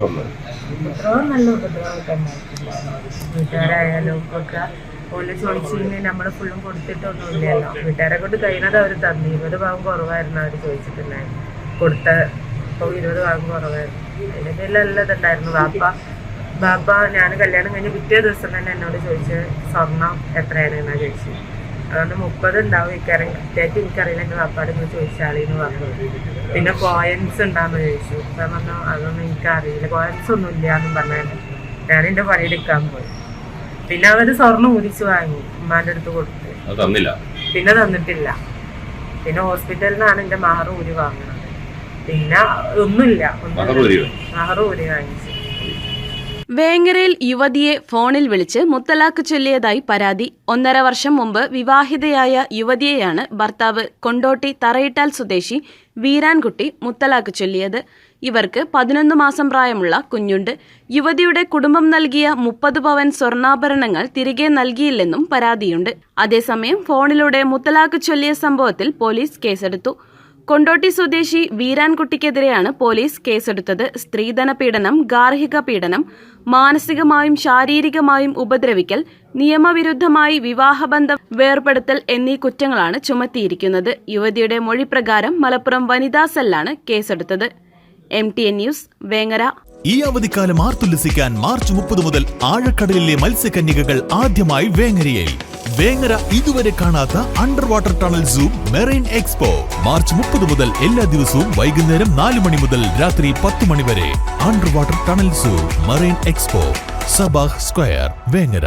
ഉപദ്രവം നല്ല ഉപദ്രവമൊക്കെ ഉണ്ടായിട്ടില്ല വീട്ടുകാരായാലും ഒക്കെ ഓൽ ചോദിച്ചിങ്ങനെ നമ്മൾ ഫുള്ളും കൊടുത്തിട്ടൊന്നുമില്ലല്ലോ. വീട്ടുകാരെ കൊണ്ട് കഴിയുന്നത് അവർ തന്നു. ഇരുപത് ഭാഗം കുറവായിരുന്നു അവർ ചോദിച്ചിട്ടുണ്ടായിരുന്നു. കൊടുത്ത ഇരുപത് ഭാഗം കുറവായിരുന്നു. അതിന്റെ നല്ല ഇതുണ്ടായിരുന്നു. ബാപ്പ ഞാൻ കല്യാണം കഴിഞ്ഞ് പിറ്റേ ദിവസം തന്നെ എന്നോട് ചോദിച്ചത് സ്വർണം എത്രയാണ് എന്നാ ചോദിച്ചു അതുകൊണ്ട് മുപ്പത് ഉണ്ടാവും എനിക്കറിയാം കൃത്യമായിട്ട് എനിക്കറിയില്ല എന്റെ പാപ്പാട് ഇങ്ങനെ ചോദിച്ചാളിന്ന് പറഞ്ഞു. പിന്നെ കോയൻസ് ഉണ്ടാന്ന് ചോദിച്ചു. ഞാൻ പറഞ്ഞു അതൊന്നും എനിക്കറിയില്ല. കോയൻസ് ഒന്നും ഇല്ല എന്നും പറഞ്ഞു ഞാൻ എന്റെ പണിയെടുക്കാൻ പോയി. പിന്നെ അവർ സ്വർണം ഊരിച്ച് വാങ്ങി ഉമ്മാന്റെ അടുത്ത് കൊടുത്തു. പിന്നെ തന്നിട്ടില്ല. പിന്നെ ഹോസ്പിറ്റലിൽ നിന്നാണ് എന്റെ മഹർ ഊരി വാങ്ങുന്നത് പിന്നെ ഒന്നുമില്ല. മഹർ ഊരിയോ? വേങ്ങരയിൽ യുവതിയെ ഫോണിൽ വിളിച്ച് മുത്തലാഖ് ചൊല്ലിയതായി പരാതി. ഒന്നര വർഷം മുമ്പ് വിവാഹിതയായ യുവതിയെയാണ് ഭർത്താവ് കൊണ്ടോട്ടി തറയിട്ടാൽ സ്വദേശി വീരാൻകുട്ടി മുത്തലാഖ് ചൊല്ലിയത്. ഇവർക്ക് പതിനൊന്ന് മാസം പ്രായമുള്ള കുഞ്ഞുണ്ട്. യുവതിയുടെ കുടുംബം നൽകിയ മുപ്പത് പവൻ സ്വർണാഭരണങ്ങൾ തിരികെ നൽകിയില്ലെന്നും പരാതിയുണ്ട്. അതേസമയം ഫോണിലൂടെ മുത്തലാഖ് ചൊല്ലിയ സംഭവത്തിൽ പോലീസ് കേസെടുത്തു. കൊണ്ടോട്ടി സ്വദേശി വീരാൻകുട്ടിക്കെതിരെയാണ് പോലീസ് കേസെടുത്തത്. സ്ത്രീധന പീഡനം ഗാർഹിക പീഡനം മാനസികമായും ശാരീരികമായും ഉപദ്രവിക്കൽ നിയമവിരുദ്ധമായി വിവാഹബന്ധം വേർപെടുത്തൽ എന്നീ കുറ്റങ്ങളാണ് ചുമത്തിയിരിക്കുന്നത്. യുവതിയുടെ മൊഴി പ്രകാരം മലപ്പുറം വനിതാ സെല്ലാണ് കേസെടുത്തത്. M T N news Vengara. ഈ അവധിക്കാലം ആർത്തുല്ലസിക്കാൻ മാർച്ച് മുപ്പത് മുതൽ ആഴക്കടലിലെ മത്സ്യകന്യകകൾ ആദ്യമായി വേങ്ങരയിൽ വേങ്ങര ഇതുവരെ കാണാത്ത under water tunnel zoo marine expo March മുപ്പത് മുതൽ എല്ലാ ദിവസവും വൈകുന്നേരം നാല് മണി മുതൽ രാത്രി പത്ത് മണി വരെ under water tunnel zoo marine expo Sabah square Vengara.